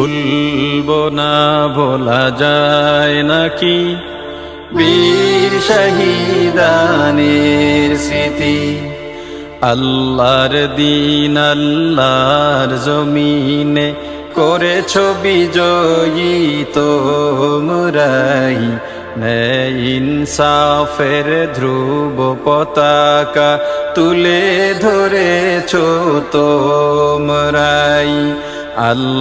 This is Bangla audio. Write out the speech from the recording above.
ভুলব না, ভোলা যায় নাকি? বীর শহীদানের স্মৃতি, আল্লাহর দিন, আল্লাহর জমিনে করেছ বিজয়ী তোমরাই ইনসাফের ধ্রুব পতাকা তুলে ধরেছ তোমরাই আল্লাহ